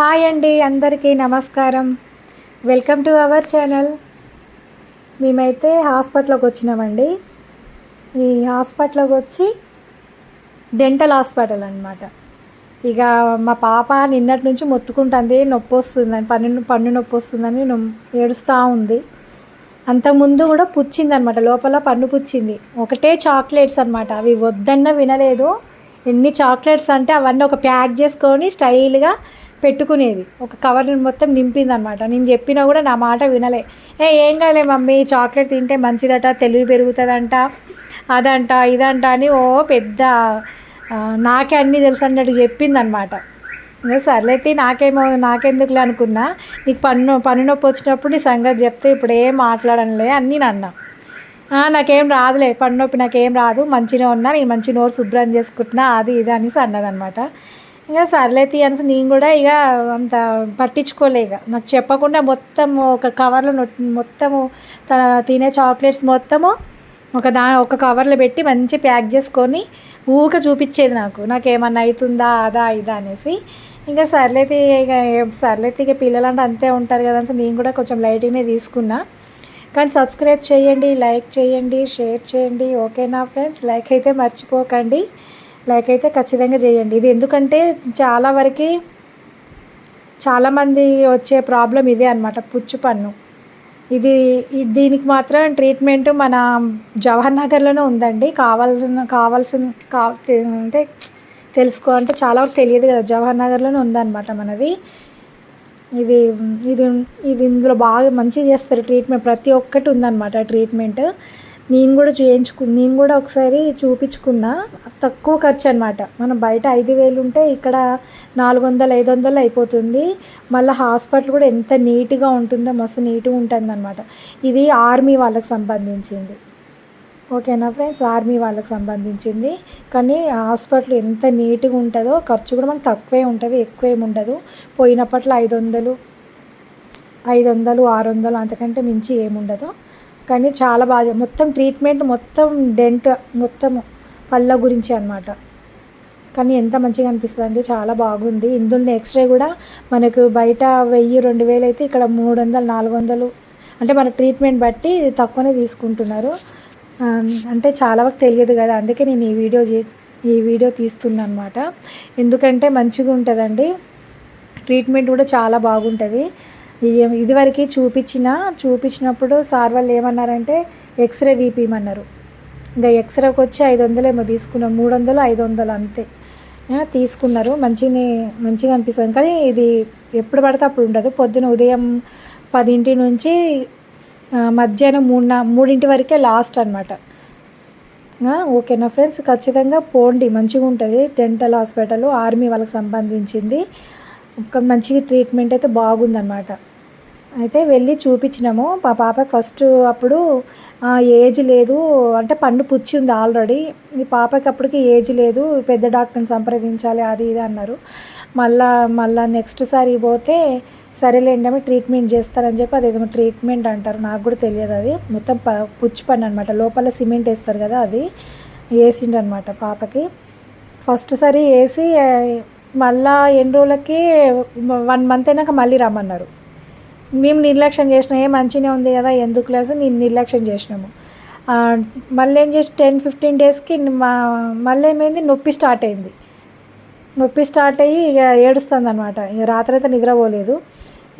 Hi అండి అందరికీ నమస్కారం. Welcome to our channel. మేమైతే హాస్పిటల్కి వచ్చినామండి. ఈ హాస్పిటల్కి వచ్చి డెంటల్ హాస్పిటల్ అనమాట ఇక మా పాప నిన్నటి నుంచి మొత్తుకుంటుంది నొప్పి వస్తుందని పన్ను పన్ను నొప్పి వస్తుందని ఏడుస్తూ ఉంది. అంతకుముందు కూడా పుచ్చింది అనమాట లోపల పన్ను పుచ్చింది. ఒకటే చాక్లెట్స్ అనమాట అవి వద్దన్న వినలేదు. ఎన్ని చాక్లెట్స్ అంటే అవన్నీ ఒక ప్యాక్ చేసుకొని స్టైల్గా పెట్టుకునేది. ఒక కవర్ని మొత్తం నింపింది అనమాట నేను చెప్పినా కూడా నా మాట వినలే. ఏ ఏం కాలే మమ్మీ చాక్లెట్ తింటే మంచిదట తెలివి పెరుగుతుందంట అదంట ఇదంట అని ఓ పెద్ద నాకే అన్నీ తెలుసు అన్నట్టు చెప్పింది అనమాట ఇంకా సర్లైతే నాకేమో నాకెందుకులే అనుకున్నా. నీకు పన్ను పన్ను నొప్పి వచ్చినప్పుడు నీ సంగతి చెప్తే ఇప్పుడు ఏం మాట్లాడనులే అని నేను అన్నా. నాకేం రాదులే పన్ను నొప్పి నాకేం రాదు. మంచిగా ఉన్నా నేను మంచి నోరు శుభ్రం చేసుకుంటున్నా అది ఇది అనేసి అన్నదనమాట ఇంకా సర్లైతే అనేసి నేను కూడా ఇక అంత పట్టించుకోలేక ఇక. నాకు చెప్పకుండా మొత్తం ఒక కవర్లో మొత్తము తన తినే చాక్లెట్స్ మొత్తము ఒక దా ఒక కవర్లో పెట్టి మంచి ప్యాక్ చేసుకొని ఊక చూపించేది నాకు. నాకు ఏమన్నా అవుతుందా అదా ఇదా అనేసి. ఇంకా సర్లైతే ఇక ఏ- ఇక పిల్లలంటే అంతే ఉంటారు కదా అంటే నేను కూడా కొంచెం లైట్గానే తీసుకున్నా. కానీ సబ్స్క్రైబ్ చేయండి లైక్ చేయండి షేర్ చేయండి. ఓకేనా ఫ్రెండ్స్? లైక్ అయితే మర్చిపోకండి. లైక్ అయితే ఖచ్చితంగా చేయండి. ఇది ఎందుకంటే చాలా వరకు చాలామంది వచ్చే ప్రాబ్లం ఇదే అనమాట పుచ్చు పన్ను. ఇది దీనికి మాత్రం ట్రీట్మెంట్ మన జవహర్ నగర్లోనే ఉందండి. కావాలన్న కావాల్సిన కా అంటే తెలుసుకో అంటే చాలా వరకు తెలియదు కదా జవహర్ నగర్లోనే ఉందన్నమాట మనది. ఇది ఇది ఇది ఇందులో బాగా మంచిగా చేస్తారు ట్రీట్మెంట్. ప్రతి ఒక్కటి ఉందన్నమాట ట్రీట్మెంట్. నేను కూడా చేయించుకు నేను కూడా ఒకసారి చూపించుకున్నా. తక్కువ ఖర్చు అనమాట మనం బయట ఐదు వేలు ఉంటే ఇక్కడ నాలుగు వందలు ఐదు వందలు అయిపోతుంది. మళ్ళీ హాస్పిటల్ కూడా ఎంత నీట్గా ఉంటుందో మస్తు నీట్గా ఉంటుంది అనమాట ఇది ఆర్మీ వాళ్ళకి సంబంధించింది. ఓకేనా ఫ్రెండ్స్? ఆర్మీ వాళ్ళకి సంబంధించింది. కానీ హాస్పిటల్ ఎంత నీట్గా ఉంటుందో ఖర్చు కూడా మనకు తక్కువే ఉంటుంది ఎక్కువ ఏమి ఉండదు. పోయినప్పట్లో ఐదు వందలు ఐదు వందలు ఆరు వందలు అంతకంటే మించి ఏముండదు కానీ చాలా బాగా మొత్తం ట్రీట్మెంట్ మొత్తం డెంట్ మొత్తం పళ్ళ గురించి అనమాట కానీ ఎంత మంచిగా అనిపిస్తుంది అంటే చాలా బాగుంది. ఇందులో ఎక్స్రే కూడా మనకు బయట వెయ్యి రెండు వేలు అయితే ఇక్కడ మూడు వందలు నాలుగు వందలు అంటే మన ట్రీట్మెంట్ బట్టి తక్కువనే తీసుకుంటున్నారు. అంటే చాలా వరకు తెలియదు కదా అందుకే నేను ఈ వీడియో ఈ వీడియో తీస్తున్నాను అనమాట ఎందుకంటే మంచిగా ఉంటుందండి ట్రీట్మెంట్ కూడా చాలా బాగుంటుంది. ఇదివరకు చూపించిన చూపించినప్పుడు సార్ వాళ్ళు ఏమన్నారంటే ఎక్స్రే తీపిమన్నారు ఇంకా ఎక్స్రేకి వచ్చి ఐదు వందలు ఏమో తీసుకున్నాం. మూడు వందలు ఐదు వందలు అంతే తీసుకున్నారు. మంచిగానే మంచిగా అనిపిస్తుంది. కానీ ఇది ఎప్పుడు పడితే అప్పుడు ఉండదు. పొద్దున ఉదయం పదింటి నుంచి మధ్యాహ్నం మూడు మూడింటి వరకే లాస్ట్ అనమాట ఓకేనా ఫ్రెండ్స్? ఖచ్చితంగా పోండి. మంచిగా ఉంటుంది. డెంటల్ హాస్పిటల్ ఆర్మీ వాళ్ళకి సంబంధించింది. ఒక మంచిగా ట్రీట్మెంట్ అయితే బాగుందన్నమాట. అయితే వెళ్ళి చూపించినాము. మా పాపకి ఫస్ట్ అప్పుడు ఏజ్ లేదు. అంటే పన్ను పుచ్చి ఉంది ఆల్రెడీ. ఈ పాపకి అప్పటికి ఏజ్ లేదు. పెద్ద డాక్టర్ని సంప్రదించాలి అది ఇది అన్నారు. మళ్ళా మళ్ళా నెక్స్ట్ సారి పోతే సరేలేండి అమ్మ ట్రీట్మెంట్ చేస్తారని చెప్పి అది ఏదో ట్రీట్మెంట్ అంటారు. నాకు కూడా తెలియదు అది. మొత్తం ప పుచ్చి పన్ను అనమాట లోపల సిమెంట్ వేస్తారు కదా అది. వేసిండనమాట పాపకి. ఫస్ట్ సారి వేసి మళ్ళా ఎన్ని రోజులకి వన్ మంత్ అయినాక మళ్ళీ రమ్మన్నారు. మేము నిర్లక్ష్యం చేసినాం. ఏ మంచిగా ఉంది కదా ఎందుకు లేదు నేను నిర్లక్ష్యం చేసినాము. మళ్ళీ ఏం చేసి టెన్ ఫిఫ్టీన్ డేస్కి మా మళ్ళీ ఏమైంది నొప్పి స్టార్ట్ అయింది. నొప్పి స్టార్ట్ అయ్యి ఇక ఏడుస్తుంది అనమాట ఇక రాత్రి అయితే నిద్రపోలేదు.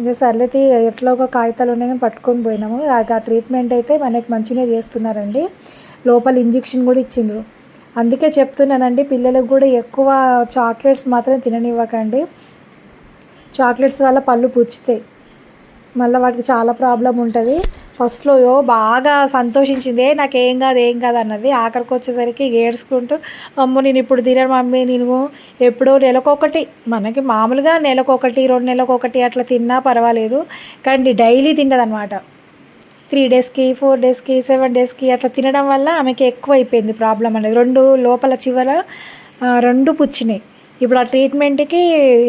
ఇక సర్లేతి ఎట్లా ఒక కాగితాలు ఉన్నాయి కానీ పట్టుకొని పోయినాము. ఆ ట్రీట్మెంట్ అయితే మనకి మంచిగా చేస్తున్నారండి. లోపల ఇంజెక్షన్ కూడా ఇచ్చిండ్రు. అందుకే చెప్తున్నానండి పిల్లలకు కూడా ఎక్కువ చాక్లెట్స్ మాత్రం తిననివ్వకండి. చాక్లెట్స్ వల్ల పళ్ళు పుచ్చుతాయి. మళ్ళీ వాటికి చాలా ప్రాబ్లం ఉంటుంది. ఫస్ట్లో బాగా సంతోషించింది. నాకు ఏం కాదు ఏం కాదు అన్నది ఆఖరికి వచ్చేసరికి ఏడ్చుకుంటూ అమ్మో నేను ఇప్పుడు తినను మమ్మీ నేను ఎప్పుడో నెలకొకటి మనకి మామూలుగా నెలకొకటి రెండు నెలకొకటి అట్లా తిన్నా పర్వాలేదు కానీ డైలీ తింటదనమాట త్రీ డేస్కి ఫోర్ డేస్కి సెవెన్ డేస్కి అట్లా తినడం వల్ల ఆమెకి ఎక్కువ అయిపోయింది ప్రాబ్లం అనేది. రెండు లోపల చివర రెండు పుచ్చినాయి. ఇప్పుడు ఆ ట్రీట్మెంట్కి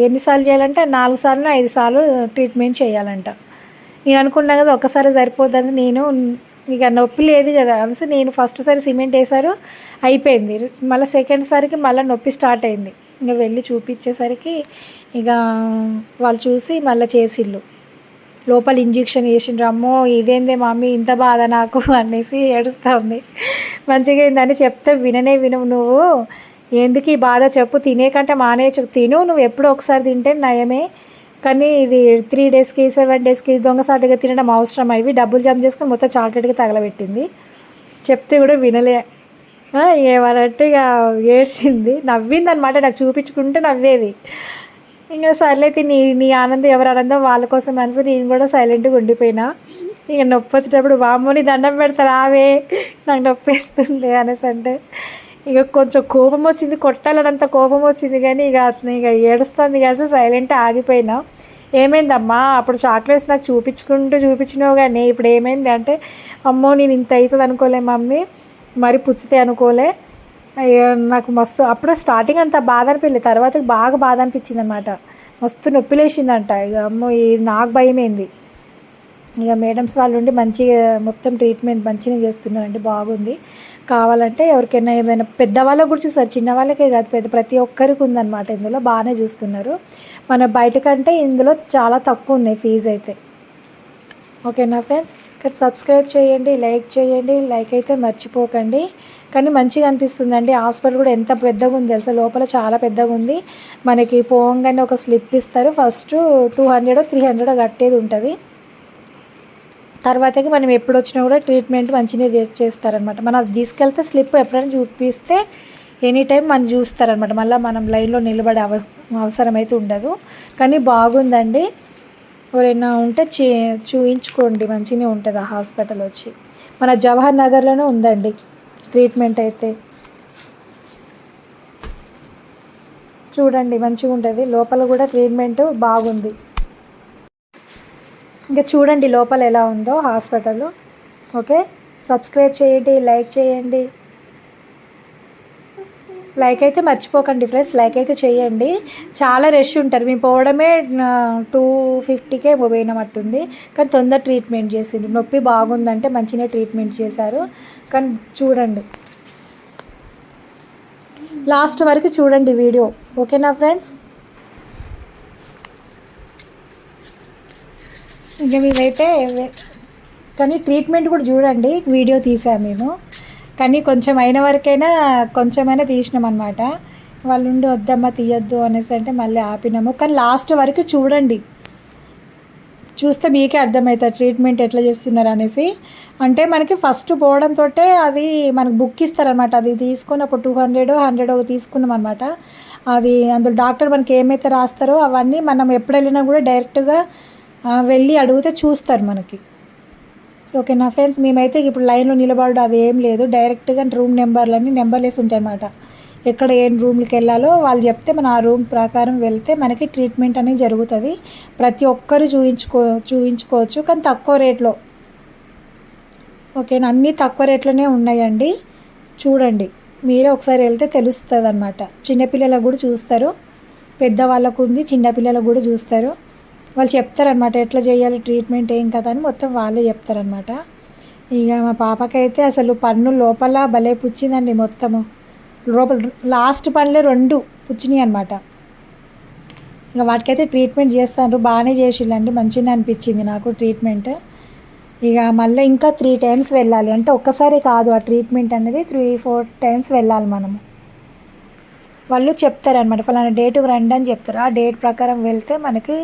ఎన్నిసార్లు చేయాలంటే నాలుగు సార్లు ఐదు సార్లు ట్రీట్మెంట్ చేయాలంట. నేను అనుకున్నా కదా ఒక్కసారి సరిపోద్దని నేను ఇక నొప్పి లేదు కదా అనేసి నేను ఫస్ట్ సారి సిమెంట్ వేసారు అయిపోయింది. మళ్ళీ సెకండ్ సారికి మళ్ళీ నొప్పి స్టార్ట్ అయింది. ఇంకా వెళ్ళి చూపించేసరికి ఇక వాళ్ళు చూసి మళ్ళీ చేసిళ్ళు. లోపల ఇంజెక్షన్ వేసిండ్రు అమ్మో ఇదేందే మమ్మీ ఇంత బాధ నాకు అనేసి ఏడుస్తూ ఉంది. మంచిగా ఏందని చెప్తే విననే వినవు నువ్వు. ఎందుకు ఈ బాధ చెప్పు తినే కంటే మానే చెప్పు. తిను నువ్వు ఎప్పుడో ఒకసారి తింటే నయమే. కానీ ఇది త్రీ డేస్కి సెవెన్ డేస్కి దొంగసాటిగా తినడం అవసరం అవి డబ్బులు జమ చేసుకొని మొత్తం చాక్లెట్గా తగలబెట్టింది. చెప్తే కూడా వినలే. ఏమన్నట్టు ఇక ఏడ్చింది. నవ్వింది అనమాట నాకు చూపించుకుంటే నవ్వేది. ఇంకా సర్లే నీ నీ ఆనందం ఎవరు ఆనందం? వాళ్ళ కోసం మనసు నేను కూడా సైలెంట్గా ఉండిపోయినా. ఇక నొప్పి వచ్చేటప్పుడు వామ్మని దండం పెడతారు ఆవే నాకు నొప్పి వేస్తుంది అనేసి అంటే ఇక కొంచెం కోపం వచ్చింది కొట్టాలనంత కోపం వచ్చింది కానీ ఇక అతను ఇక ఏడుస్తుంది కలిసి సైలెంట్ ఆగిపోయినా. ఏమైందమ్మా? అప్పుడు చాక్లెట్స్ నాకు చూపించుకుంటూ చూపించినావు కానీ ఇప్పుడు ఏమైంది అంటే అమ్మో నేను ఇంత అవుతుంది అనుకోలే మమ్మీ. మరి పుచ్చితే అనుకోలే. నాకు మస్తు అప్పుడు స్టార్టింగ్ అంత బాధ అనిపించలేదు తర్వాత బాగా బాధ అనిపించింది అనమాట మస్తు నొప్పి లేచిందంట. ఇక అమ్మో ఇది నాకు భయమైంది ఇక మేడమ్స్ వాళ్ళు ఉండి మంచిగా మొత్తం ట్రీట్మెంట్ మంచిగా చేస్తున్నారండి బాగుంది. కావాలంటే ఎవరికైనా ఏదైనా పెద్దవాళ్ళకు కూడా చూస్తారు చిన్న వాళ్ళకే కాదు పెద్ద ప్రతి ఒక్కరికి ఉందన్నమాట ఇందులో బాగానే చూస్తున్నారు. మన బయట కంటే ఇందులో చాలా తక్కువ ఉన్నాయి ఫీజు అయితే. ఓకేనా ఫ్రెండ్స్ ఇక్కడ సబ్స్క్రైబ్ చేయండి లైక్ చేయండి లైక్ అయితే మర్చిపోకండి. కానీ మంచిగా అనిపిస్తుందండి హాస్పిటల్ కూడా ఎంత పెద్దగా ఉంది తెలుసా? లోపల చాలా పెద్దగా ఉంది. మనకి పోగానే ఒక స్లిప్ ఇస్తారు first two hundred three hundred కట్టేది ఉంటుంది. తర్వాతకి మనం ఎప్పుడు వచ్చినా కూడా ట్రీట్మెంట్ మంచిగా చేస్తారనమాట. మనం అది తీసుకెళ్తే స్లిప్ ఎప్పుడైనా చూపిస్తే ఎనీ టైం మనం చూస్తారనమాట. మళ్ళీ మనం లైన్లో నిలబడే అవ అవసరం అయితే ఉండదు. కానీ బాగుందండి. ఎవరైనా ఉంటే చే చూయించుకోండి. మంచిగానే ఉంటుంది ఆ హాస్పిటల్ వచ్చి. మన జవహర్ నగర్లోనే ఉందండి ట్రీట్మెంట్ అయితే. చూడండి మంచిగా ఉంటుంది లోపల కూడా ట్రీట్మెంట్ బాగుంది. ఇంకా చూడండి లోపల ఎలా ఉందో హాస్పిటల్ ఓకే? సబ్స్క్రైబ్ చేయండి లైక్ చేయండి. లైక్ అయితే మర్చిపోకండి ఫ్రెండ్స్ లైక్ అయితే చేయండి. చాలా రష్ ఉంటారు. మేము పోవడమే టూ ఫిఫ్టీకే పోయినట్టుంది కానీ తొందర ట్రీట్మెంట్ చేసిండ్రు. నొప్పి బాగుందంటే మంచిగా ట్రీట్మెంట్ చేశారు. కానీ చూడండి. లాస్ట్ వరకు చూడండి వీడియో. ఓకేనా ఫ్రెండ్స్? ఇంకా మేమైతే కానీ ట్రీట్మెంట్ కూడా చూడండి. వీడియో తీసాము మేము కానీ కొంచెం అయిన వరకైనా కొంచెమైనా తీసినాం అనమాట వాళ్ళు ఉండి వద్దమ్మా తీయొద్దు అనేసి అంటే మళ్ళీ ఆపినాము. కానీ లాస్ట్ వరకు చూడండి. చూస్తే మీకే అర్థమవుతుంది ట్రీట్మెంట్ ఎట్లా చేస్తున్నారు అనేసి. అంటే మనకి ఫస్ట్ పోవడంతో అది మనకు బుక్ ఇస్తారనమాట అది తీసుకొని అప్పుడు టూ హండ్రెడ్ హండ్రెడ్ తీసుకున్నాం అనమాట అది అందులో డాక్టర్ మనకి ఏమైతే రాస్తారో అవన్నీ మనం ఎప్పుడు వెళ్ళినా కూడా డైరెక్ట్గా వెళ్ళి అడిగితే చూస్తారు మనకి. ఓకే నా ఫ్రెండ్స్ మేమైతే ఇప్పుడు లైన్లో నిలబడడం అది ఏం లేదు. డైరెక్ట్గా రూమ్ నెంబర్లన్నీ నెంబర్లేసి ఉంటాయి అన్నమాట ఎక్కడ ఏం రూమ్కి వెళ్ళాలో వాళ్ళు చెప్తే మనం ఆ రూమ్ ప్రకారం వెళ్తే మనకి ట్రీట్మెంట్ అనేది జరుగుతుంది. ప్రతి ఒక్కరు చూయించుకో చూయించుకోవచ్చు కానీ తక్కువ రేట్లో. ఓకేనా? అన్నీ తక్కువ రేట్లోనే ఉన్నాయండి. చూడండి. మీరే ఒకసారి వెళ్తే తెలుస్తుంది అనమాట చిన్నపిల్లలకు కూడా చూస్తారు. పెద్దవాళ్ళకు ఉంది చిన్నపిల్లలకు కూడా చూస్తారు. వాళ్ళు చెప్తారనమాట ఎట్లా చేయాలి ట్రీట్మెంట్ ఏం కదా అని మొత్తం వాళ్ళే చెప్తారనమాట ఇక మా పాపకైతే అసలు పన్ను లోపల భలే పుచ్చిందండి మొత్తము. లోపల లాస్ట్ పనులే రెండు పుచ్చినాయి అనమాట ఇక వాటికైతే ట్రీట్మెంట్ చేస్తారు బాగానే చేసిళ్ళండి మంచిగా అనిపించింది నాకు ట్రీట్మెంట్ ఇక మళ్ళీ ఇంకా త్రీ టైమ్స్ వెళ్ళాలి అంటే ఒక్కసారి కాదు ఆ ట్రీట్మెంట్ అనేది త్రీ ఫోర్ టైమ్స్ వెళ్ళాలి మనము. వాళ్ళు చెప్తారనమాట ఫలానా డేట్ రండి అని చెప్తారు. ఆ డేట్ ప్రకారం వెళ్తే మనకి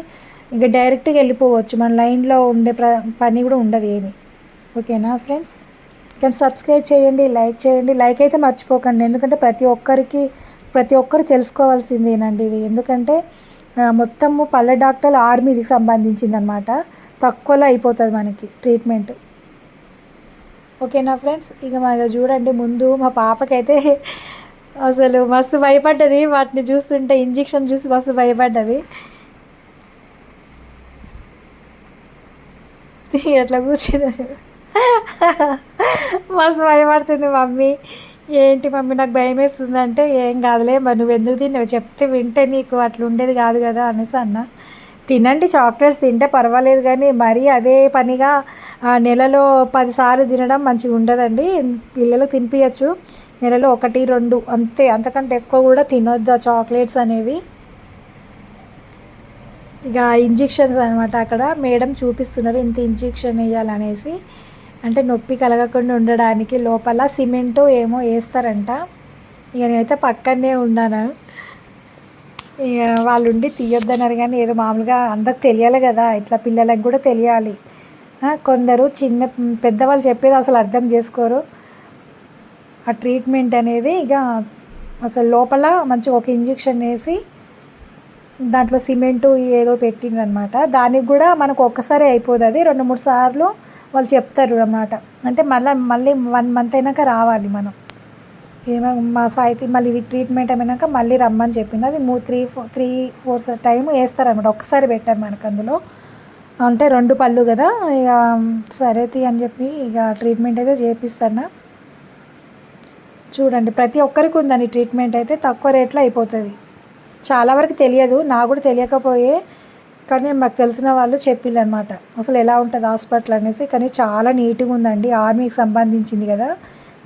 ఇక డైరెక్ట్గా వెళ్ళిపోవచ్చు. మన లైన్లో ఉండే ప్ర పని కూడా ఉండదు ఏమి. ఓకేనా ఫ్రెండ్స్? కానీ సబ్స్క్రైబ్ చేయండి లైక్ చేయండి. లైక్ అయితే మర్చిపోకండి. ఎందుకంటే ప్రతి ఒక్కరికి ప్రతి ఒక్కరు తెలుసుకోవాల్సిందేనండి ఇది. ఎందుకంటే మొత్తము పల్లె డాక్టర్లు ఆర్మీకి సంబంధించింది అనమాట తక్కువలో అయిపోతుంది మనకి ట్రీట్మెంట్. ఓకేనా ఫ్రెండ్స్? ఇక మా చూడండి ముందు మా పాపకైతే అసలు మస్తు భయపడ్డది. వాటిని చూస్తుంటే ఇంజెక్షన్ చూసి మస్తు భయపడ్డది. ఎట్లా కూర్చుంది మస్తు భయపడుతుంది మమ్మీ. ఏంటి మమ్మీ నాకు భయం వేస్తుంది అంటే ఏం కాదులే మరి నువ్వు ఎందుకు తిన్నావు? చెప్తే వింటే నీకు అట్లా ఉండేది కాదు కదా అనేసి అన్న. తినండి చాక్లెట్స్ తింటే పర్వాలేదు కానీ మరీ అదే పనిగా ఆ, నెలలో పదిసార్లు తినడం మంచిగా ఉండదండి. పిల్లలకు తినిపించచ్చు నెలలో ఒకటి రెండు అంతే. అంతకంటే ఎక్కువ కూడా తినొద్దు ఆ చాక్లెట్స్ అనేవి. ఇక ఇంజెక్షన్స్ అనమాట అక్కడ. మేడం చూపిస్తున్నారు ఇంత ఇంజెక్షన్ వేయాలనేసి. అంటే నొప్పి కలగకుండా ఉండడానికి లోపల సిమెంటు ఏమో వేస్తారంట. ఇక నేనైతే పక్కనే ఉన్నాను. ఇక వాళ్ళు ఉండి తీయొద్దన్నారు కానీ ఏదో మామూలుగా అందరికి తెలియాలి కదా. ఇట్లా పిల్లలకు కూడా తెలియాలి. కొందరు చిన్న పెద్దవాళ్ళు చెప్పేది అసలు అర్థం చేసుకోరు. ఆ ట్రీట్మెంట్ అనేది ఇక అసలు లోపల మంచిగా ఒక ఇంజెక్షన్ వేసి దాంట్లో సిమెంటు ఏదో పెట్టిండ్రు అనమాట దానికి కూడా మనకు ఒక్కసారి అయిపోదు అది. రెండు మూడు సార్లు వాళ్ళు చెప్తారు అన్నమాట. అంటే మళ్ళీ మళ్ళీ వన్ మంత్ అయినాక రావాలి మనం. ఏమో మా సాయితి మళ్ళీ ఇది ట్రీట్మెంట్ అయినాక మళ్ళీ రమ్మని చెప్పింది అది మూ three four three four time వేస్తారనమాట ఒక్కసారి పెట్టారు మనకు అందులో. అంటే రెండు పళ్ళు కదా. ఇక సరేతి అని చెప్పి ఇక ట్రీట్మెంట్ అయితే చేపిస్తాను చూడండి ప్రతి ఒక్కరికి ఉందని ట్రీట్మెంట్ అయితే తక్కువ రేట్లో అయిపోతుంది. చాలా వరకు తెలియదు. నాకు కూడా తెలియకపోయే కానీ మాకు తెలిసిన వాళ్ళు చెప్పిళ్ళు అనమాట అసలు ఎలా ఉంటుంది హాస్పిటల్ అనేసి. కానీ చాలా నీట్గా ఉందండి. ఆర్మీకి సంబంధించింది కదా.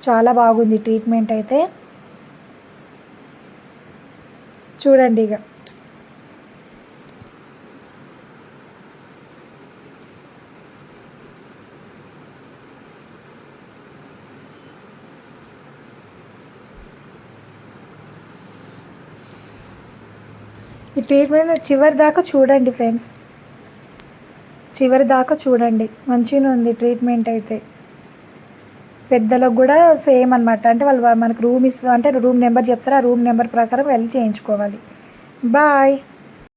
చాలా బాగుంది ట్రీట్మెంట్ అయితే. చూడండి ఇక. ఈ ట్రీట్మెంట్ చివరి దాకా చూడండి ఫ్రెండ్స్. చివరి దాకా చూడండి. మంచిగా ఉంది ట్రీట్మెంట్ అయితే. పెద్దలకు కూడా సేమ్ అనమాట అంటే వాళ్ళు మనకు రూమ్ ఇస్తుంది అంటే రూమ్ నెంబర్ చెప్తారు. ఆ రూమ్ నెంబర్ ప్రకారం వెళ్ళి చేయించుకోవాలి. బాయ్.